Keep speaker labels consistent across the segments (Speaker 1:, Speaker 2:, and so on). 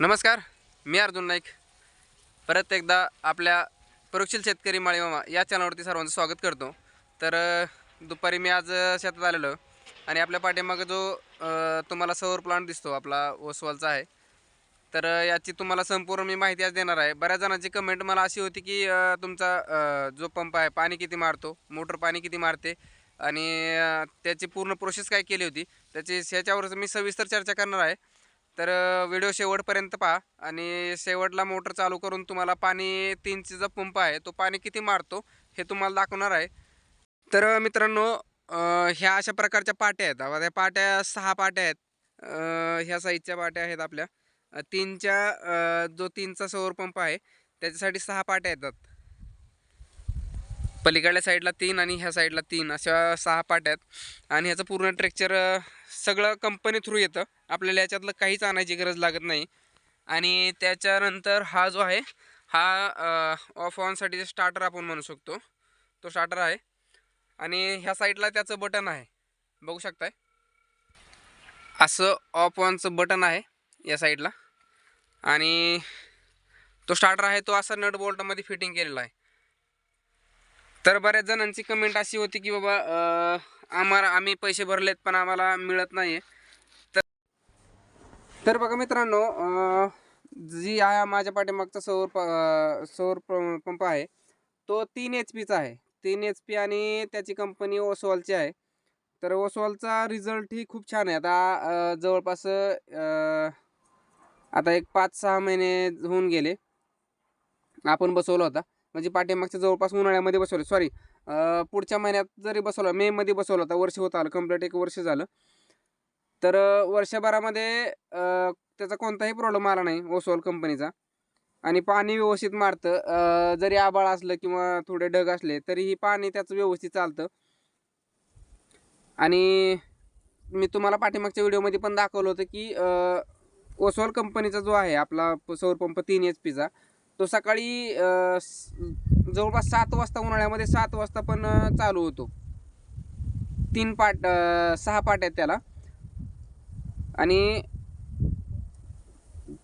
Speaker 1: नमस्कार मी अर्जुन नाईक. परत एकदा आपल्या परोक्षील शेतकरी माळीमामा या चॅनलवरती सर्वांचं स्वागत करतो. तर दुपारी मी आज शेतात आलेलो आणि आपल्या पाठीमागं जो तुम्हाला सौर प्लांट दिसतो आपला ओसवालचा आहे. तर याची तुम्हाला संपूर्ण मी माहिती आज देणार आहे. बऱ्याच जणांची कमेंट मला अशी होती की तुमचा जो पंप आहे पाणी किती मारतो मोटर पाणी किती मारते आणि त्याची पूर्ण प्रोसेस काय केली होती त्याची ह्याच्यावरच मी सविस्तर चर्चा करणार आहे. तर व्हिडिओ शेवटपर्यंत पहा आणि शेवटला मोटर चालू करून तुम्हाला पाणी तीनचा जो पंप आहे तो पाणी किती मारतो हे तुम्हाला दाखवणार आहे. तर मित्रांनो ह्या अशा प्रकारच्या पाट्या आहेत. आता त्या पाट्या सहा पाट्या आहेत. ह्या साईजच्या पाट्या आहेत आपल्या. तीनच्या जो तीनचा सौर पंप आहे त्याच्यासाठी सहा पाट्या येतात. पलीकडल्या साईडला तीन आणि ह्या साईडला तीन अशा सहा पाट्या आहेत. आणि ह्याचं पूर्ण ट्रेक्चर सगळं कंपनी थ्रू येतं. आपल्याला याच्यातलं काहीच आणायची गरज लागत नाही. आणि त्याच्यानंतर हा जो आहे हा ऑफ ऑनसाठी स्टार्टर आपण म्हणू शकतो तो स्टार्टर आहे. आणि ह्या साईडला त्याचं बटन आहे. बघू शकताय? असं ऑफ ऑनचं बटन आहे या साईडला. आणि तो स्टार्टर आहे तो असा नट बोल्टमध्ये फिटिंग केलेला आहे. तर बऱ्याच जणांची कमेंट अशी होती की बाबा आम्हाला आम्ही पैसे भरलेत पण आम्हाला मिळत नाही तर तर बघा मित्रांनो जी आहे माझ्या पाठीमागचा सौर प सौर पंप आहे तो तीन एच पीचा आहे. तीन एच पी आणि त्याची कंपनी ओसवालची आहे. तर ओसवालचा रिझल्ट ही खूप छान आहे. आता जवळपास आता एक पाच सहा महिने होऊन गेले. आपण बसवला होता. म्हणजे पाठीमागच्या जवळपास उन्हाळ्यामध्ये बसवलं. सॉरी पुढच्या महिन्यात जरी बसवलं मेमध्ये बसवलं होता वर्ष होत आलं कंप्लीट एक वर्ष झालं. तर वर्षभरामध्ये त्याचा कोणताही प्रॉब्लेम आला नाही ओसोल कंपनीचा आणि पाणी व्यवस्थित मारतं. जरी आबाळ असलं किंवा थोडे ढग असले तरीही पाणी त्याचं व्यवस्थित चालतं. आणि मी तुम्हाला पाठीमागच्या व्हिडिओमध्ये पण दाखवलं होतं की अं, ओसोल कंपनीचा जो आहे आपला प- सौर पंप तीन एच पीचा तो सकाळी जवळपास सात वाजता उन्हाळ्यामध्ये सात वाजता पण चालू होतो. तीन पाट सहा पाट आहेत त्याला. आणि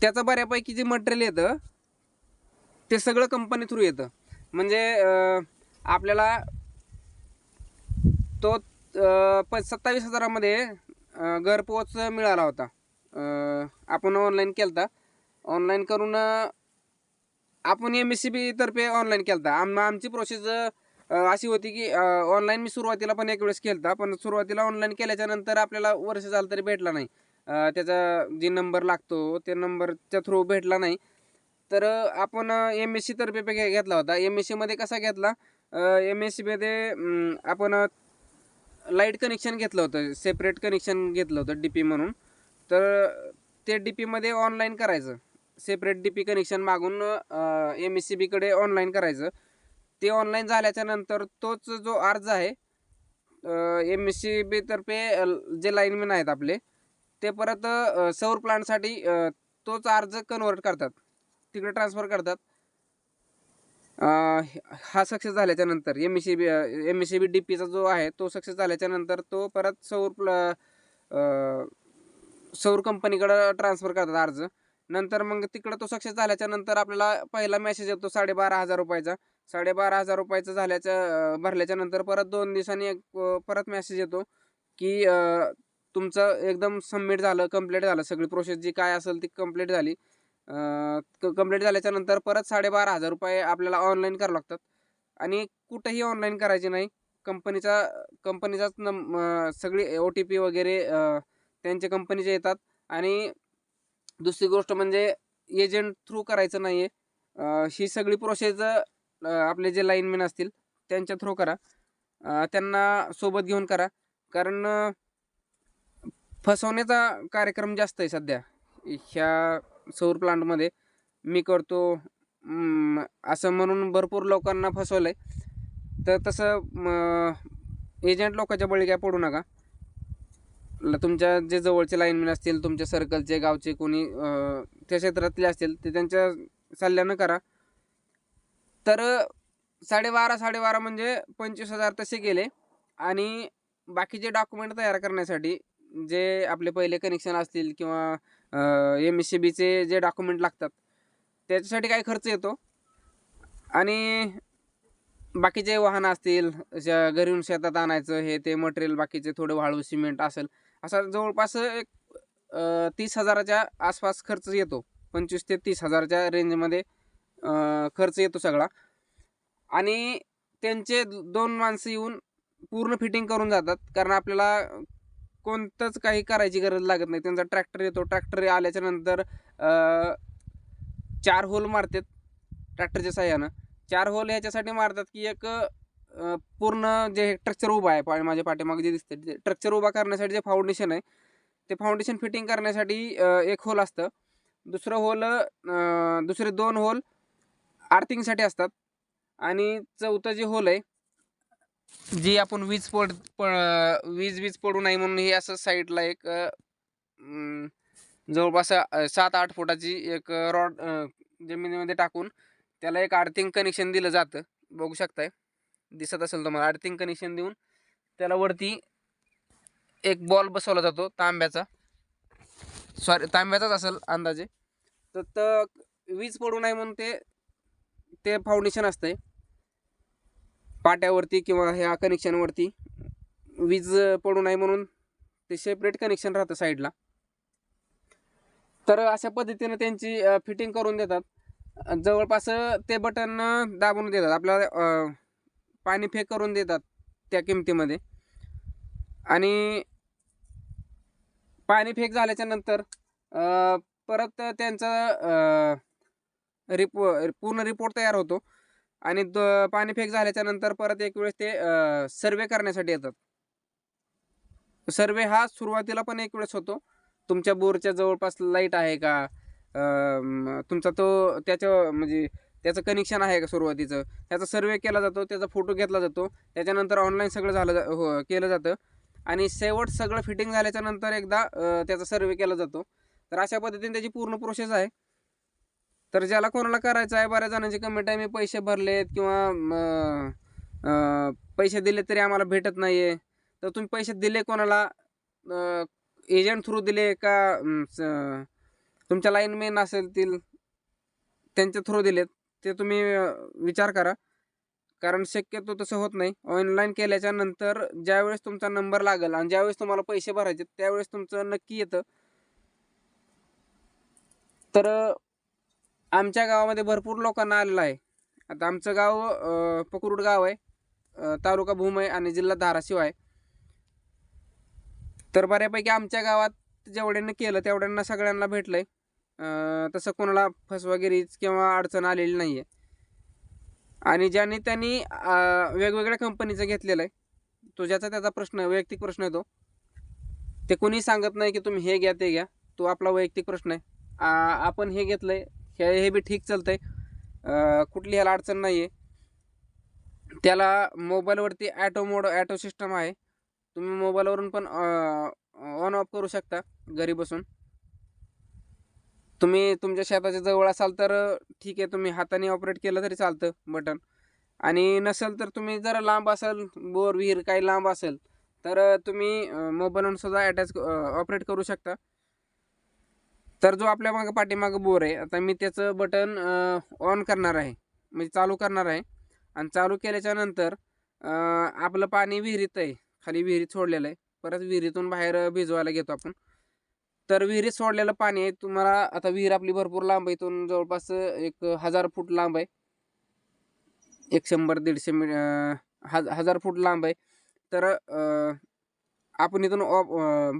Speaker 1: त्याचं बऱ्यापैकी जे मटेरियल येतं ते सगळं कंपनी थ्रू येतं. म्हणजे आपल्याला तो प सत्तावीस हजारामध्ये घरपोच मिळाला होता. आपण ऑनलाईन केलता. ऑनलाईन करून आपण एम एस सी बी तर्फे ऑनलाईन केलता. आम आमची प्रोसेस अशी होती की ऑनलाईन मी सुरुवातीला पण एक वेळेस केलता पण सुरुवातीला ऑनलाईन केल्याच्यानंतर आपल्याला वर्ष झालं तरी भेटला नाही. त्याचा जे नंबर लागतो त्या नंबरच्या थ्रू भेटला नाही. तर आपण एम एस सी तर्फे घे- घेतला होता. एम एस सीमध्ये कसा घेतला? एम एस सीमध्ये आपण लाइट कनेक्शन घेतलं होतं. सेपरेट कनेक्शन घेतलं होतं डी पी म्हणून. तर ते डी पीमध्ये ऑनलाईन करायचं. सेपरेट डी पी कनेक्शन मागून एम एस सी बीकडे ऑनलाईन करायचं. ते ऑनलाईन झाल्याच्यानंतर तोच जो अर्ज आहे एम एस सी बीतर्फे जे लाईनमॅन आहेत आपले ते परत सौर प्लांटसाठी तोच अर्ज कन्वर्ट करतात. तिकडे ट्रान्सफर करतात. हा सक्सेस झाल्याच्यानंतर M S C B M S C B D पीचा जो आहे तो सक्सेस झाल्याच्यानंतर तो परत सौर प्ल सौर कंपनीकडं ट्रान्सफर करतात अर्ज. नंतर मग तिकडं तो सक्सेस झाल्याच्यानंतर आपल्याला पहिला मेसेज येतो साडेबारा हजार रुपयाचा. साडेबारा हजार रुपयाचं झाल्याच्या भरल्याच्या नंतर परत दोन दिवसांनी एक परत मेसेज येतो की तुमचं एकदम सबमिट झालं कंप्लीट झालं सगळी प्रोसेस जी काय असेल ती कंप्लीट झाली. कंप्लीट झाल्याच्यानंतर परत साडेबारा हजार रुपये आपल्याला ऑनलाईन करावं लागतात. आणि कुठंही ऑनलाईन करायचे नाही. कंपनीचा कंपनीचाच नम सगळी ओ टी पी वगैरे त्यांच्या कंपनीचे येतात. आणि दुसरी गोष्ट म्हणजे एजंट थ्रू करायचं नाही आहे ही सगळी प्रोसेस आपले जे लाईनमॅन असतील त्यांच्या थ्रू करा. त्यांना सोबत घेऊन करा. कारण फसवण्याचा कार्यक्रम जास्त आहे सध्या. ह्या सौर प्लांटमध्ये मी करतो असं म्हणून भरपूर लोकांना फसवलं आहे तर तसं एजंट लोकांच्या बळी काय पडू नका. तुमच्या जे जवळचे लाईनमॅन असतील तुमच्या सर्कलचे गावचे कोणी त्या क्षेत्रातले असतील ते त्यांच्या सल्ल्यानं करा. तर साडेबारा साडेबारा म्हणजे पंचवीस हजार तसे गेले. आणि बाकीचे डॉक्युमेंट तयार करण्यासाठी जे आपले पहिले कनेक्शन असतील किंवा एम एस सी बीचे जे डॉक्युमेंट लागतात त्याच्यासाठी काय खर्च येतो. आणि बाकीचे वाहनं असतील ज- घरून शेतात आणायचं हे ते मटेरियल बाकीचे थोडं वाळू सिमेंट असेल असा जवळपास एक तीस हजाराच्या आसपास खर्च येतो. पंचवीस ते तीस हजाराच्या रेंजमध्ये खर्च येतो सगळा. आणि त्यांचे दोन माणसं येऊन पूर्ण फिटिंग करून जातात. कारण आपल्याला कोणतंच काही करायची गरज लागत नाही. त्यांचा ट्रॅक्टर येतो. ट्रॅक्टर आल्याच्यानंतर चार होल मारतात ट्रॅक्टरच्या साह्यानं. चार होल ह्याच्यासाठी मारतात की एक पूर्ण जे स्ट्रक्चर उभा आहे पा माझ्या पाठीमागे जे दिसतं ते स्ट्रक्चर उभा करण्यासाठी जे फाउंडेशन आहे ते फाउंडेशन फिटिंग करण्यासाठी एक होल असतं. दुसरं होल दुसरे दोन होल आर्थिंगसाठी असतात. आणि चौथं जे होल आहे जी आपण वीज पड प- वीज वीज पडू नये म्हणून हे असं साईडला एक जवळपास सात आठ फुटाची एक रॉड जमिनीमध्ये टाकून त्याला एक आर्थिंग कनेक्शन दिलं जातं. बघू शकताय? दिसत असेल तुम्हाला. अर्थिंग कनेक्शन देऊन त्याला वरती एक बॉल बसवला जातो तांब्याचा. सॉरी तांब्याचाच असेल अंदाजे. तर त वीज पडू नये म्हणून ते ते फाउंडेशन असतंय. पाट्यावरती किंवा ह्या कनेक्शनवरती वीज पडू नये म्हणून ते सेपरेट कनेक्शन राहतं साईडला तर अशा पद्धतीनं त्यांची फिटिंग करून देतात. जवळपास ते बटन दाबून देतात. आपल्याला पाणी फेक करून देतात त्या किमतीमध्ये. आणि पाणी फेक झाल्याच्यानंतर परत त्यांचा रिपो पूर्ण रिपोर्ट तयार होतो. आणि द पाणी फेक झाल्याच्यानंतर परत एक वेळेस ते सर्वे करण्यासाठी येतात. सर्वे हा सुरुवातीला पण एक वेळेस होतो. तुमच्या बोरच्या जवळपास लाइट आहे का? तुमचा तो त्याच्या म्हणजे त्याचं कनेक्शन आहे का सुरुवातीचं? त्याचा सर्वे केला जातो त्याचा फोटो घेतला जातो त्याच्यानंतर ऑनलाईन सगळं झालं जा हो केलं जातं. आणि शेवट सगळं फिटिंग झाल्याच्यानंतर एकदा त्याचा सर्वे केला जातो. तर अशा पद्धतीने त्याची पूर्ण प्रोसेस आहे. तर ज्याला कोणाला करायचं आहे बऱ्याच जणांची कमेंट आहे मी पैसे भरलेत किंवा पैसे दिले तरी आम्हाला भेटत नाही आहे तर तुम्ही पैसे दिले कोणाला? एजंट थ्रू दिले का स- तुमच्या लाईनमॅन असेल तील त्यांच्या थ्रू दिलेत. ते तुम्ही विचार करा. कारण शक्यतो तसं होत नाही. ऑनलाईन केल्याच्यानंतर ज्यावेळेस तुमचा नंबर लागेल आणि ज्यावेळेस तुम्हाला पैसे भरायचे त्यावेळेस तुमचं नक्की येतं. तर आमच्या गावामध्ये भरपूर लोकांना आलेलं आहे. आता आमचं गाव पकरूड गाव आहे. तालुका भूम आहे आणि जिल्हा धाराशिव आहे. तर बऱ्यापैकी आमच्या गावात जेवढ्यांना केलं तेवढ्यांना सगळ्यांना भेटलं आहे तसं कोणाला फसवागिरीच किंवा अडचण आलेली नाही आहे आणि ज्याने त्यांनी वेगवेगळ्या कंपनीचं घेतलेलं आहे तो ज्याचा त्याचा प्रश्न वैयक्तिक प्रश्न आहे तो. ते कोणी सांगत नाही की तुम्ही हे घ्या ते घ्या. तो आपला वैयक्तिक प्रश्न आहे. आपण हे घेतलंय हे हे बी ठीक चालतं आहे कुठली ह्याला अडचण नाही आहे त्याला मोबाईलवरती ॲटो मोड ॲटो सिस्टम आहे. तुम्ही मोबाईलवरून पण ऑन ऑफ करू शकता घरी बसून. तुम्ही तुमच्या शेताच्या जवळ असाल तर ठीक आहे तुम्ही हाताने ऑपरेट केलं तरी चालतं बटन आणि नसेल तर तुम्ही जर लांब असेल बोर विहीर काही लांब असेल तर तुम्ही मोबाईलवरून सुद्धा अटॅच ऑपरेट करू शकता. तर जो आपल्या मागं पाठीमागं बोर आहे आता मी त्याचं बटन ऑन करणार आहे. म्हणजे चालू करणार आहे. आणि चालू केल्याच्यानंतर आपलं पाणी विहिरीत आहे. खाली विहिरीत सोडलेलं आहे. परत विहिरीतून बाहेर भिजवायला घेतो आपण. तर विहिरीत सोडलेलं पाणी आहे. तुम्हाला आता विहीर आपली भरपूर लांब आहे. इथून जवळपास एक हजार फूट लांब आहे. एक शंभर दीडशे मी हज हजार फूट लांब आहे. तर आपण इथून ऑफ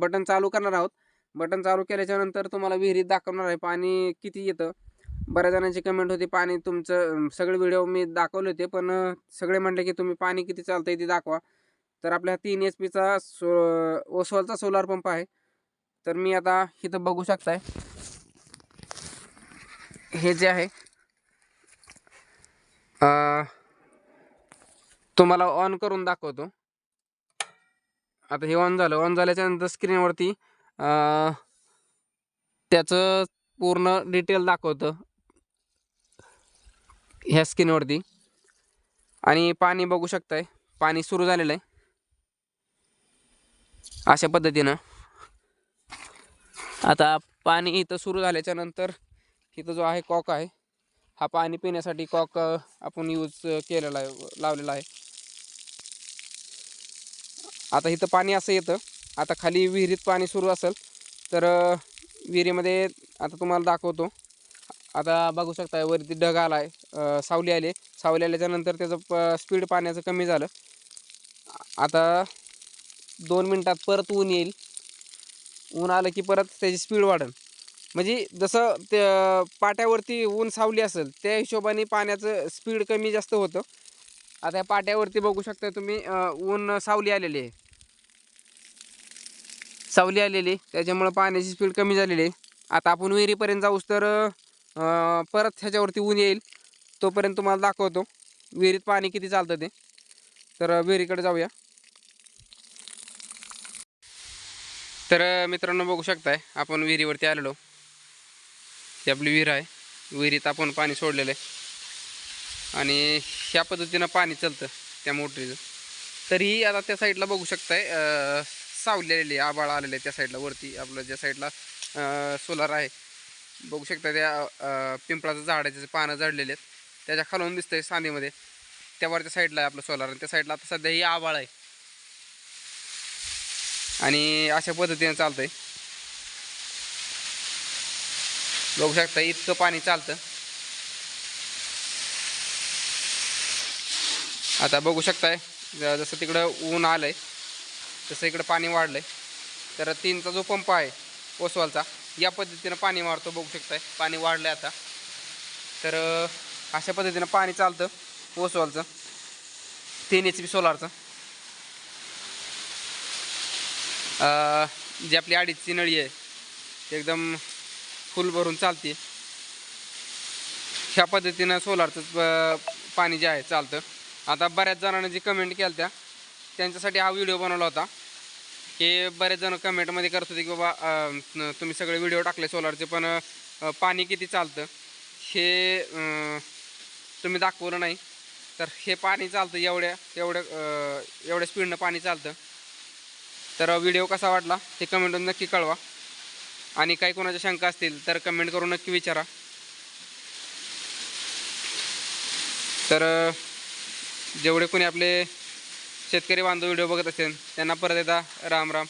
Speaker 1: बटन चालू करणार आहोत. बटन चालू केल्याच्यानंतर तुम्हाला विहिरीत दाखवणार आहे. पाणी किती येतं? बऱ्याच जणांची कमेंट होती पाणी तुमचं सगळे व्हिडिओ मी दाखवले होते. पण सगळे म्हणले की तुम्ही पाणी किती चालतं आहे ते दाखवा. तर आपल्या तीन एच पीचा सो ओसवालचा सोलार पंप आहे. तर मी आता इथं बघू शकताय. हे जे आहे तुम्हाला ऑन करून दाखवतो. आता हे ऑन झालं. ऑन झाल्याच्यानंतर स्क्रीनवरती त्याचं पूर्ण डिटेल दाखवतं. ह्या स्क्रीनवरती आणि पाणी बघू शकताय. पाणी सुरू झालेलं आहे. अशा पद्धतीनं. आता पाणी इथं सुरू झाल्याच्यानंतर इथं जो आहे कॉक आहे हा पाणी पिण्यासाठी कॉक आपण यूज केलेला आहे लावलेला आहे. आता इथं पाणी असं येतं. आता खाली विहिरीत पाणी सुरू असेल तर विहिरीमध्ये आता तुम्हाला दाखवतो. आता बघू शकता वरती ढग आला आहे सावली आले. सावली आल्याच्यानंतर त्याचं प स्पीड पाण्याचं कमी झालं. आता दोन मिनटात परत ऊन येईल. ऊन आलं की परत त्याची स्पीड वाढेल म्हणजे जसं ते पाट्यावरती ऊन सावली असेल त्या हिशोबाने पाण्याचं स्पीड कमी जास्त होतं. आता या पाट्यावरती बघू शकता तुम्ही ऊन सावली आलेली आहे. सावली आलेली त्याच्यामुळं पाण्याची स्पीड कमी झालेली आहे. आता आपण विहिरीपर्यंत जाऊस तर परत ह्याच्यावरती ऊन येईल. तोपर्यंत तुम्हाला दाखवतो. विहिरीत पाणी किती चालतं ते. तर विहिरीकडे जाऊया. तर मित्रांनो बघू शकताय आपण विहिरीवरती आलेलो. ही आपली विहीर आहे. विहिरीत आपण पाणी सोडलेलं आहे. आणि ह्या पद्धतीनं पाणी चालतं त्या मोटरीचं. तरीही आता त्या साईडला बघू शकताय अ, सावलेली आहे, आबाळ आलेले आहे त्या साईडला वरती. आपलं ज्या साईडला सोलार आहे. बघू शकता त्या पिंपळाचं झाड आहे त्याचे पानं जळलेले आहेत. त्याच्या खालून दिसतंय सांदीमध्ये त्यावरच्या साईडला आहे आपलं सोलार आणि त्या साईडला आता सध्या ही आबाळ आहे. आणि अशा पद्धतीने आहे बघू शकता इतकं पाणी चालतं. आता बघू शकताय जसं तिकडं ऊन आलंय तसं इकडं पाणी वाढलंय. तर तीनचा जो पंप आहे ओसवालचा या पद्धतीनं पाणी मारतो बघू शकताय. पाणी वाढलंय आता. तर अशा पद्धतीनं पाणी चालतं ओसवालचं. तीन एच पी सोलारचं जी आपली अडीचची नळी आहे ती एकदम फुल भरून चालते. ह्या पद्धतीनं सोलारचं प- पाणी जे आहे चालतं. आता बऱ्याच जणांनी जी कमेंट केल्या त्या त्यांच्यासाठी हा व्हिडिओ बनवला होता. की बरेच जण कमेंटमध्ये करत होते की बाबा तुम्ही सगळे व्हिडिओ टाकले सोलारचे पण पाणी किती चालतं? हे तुम्ही दाखवलं नाही. तर हे पाणी चालतं एवढ्या एवढ्या एवढ्या स्पीडनं पाणी चालतं. तर व्हिडिओ कसा वाटला हे कमेंटून नक्की कळवा. आणि काही कोणाच्या शंका असतील तर कमेंट करून नक्की विचारा. तर जेवढे कोणी आपले शेतकरी बांधव व्हिडिओ बघत असेल त्यांना परत एकदा राम राम.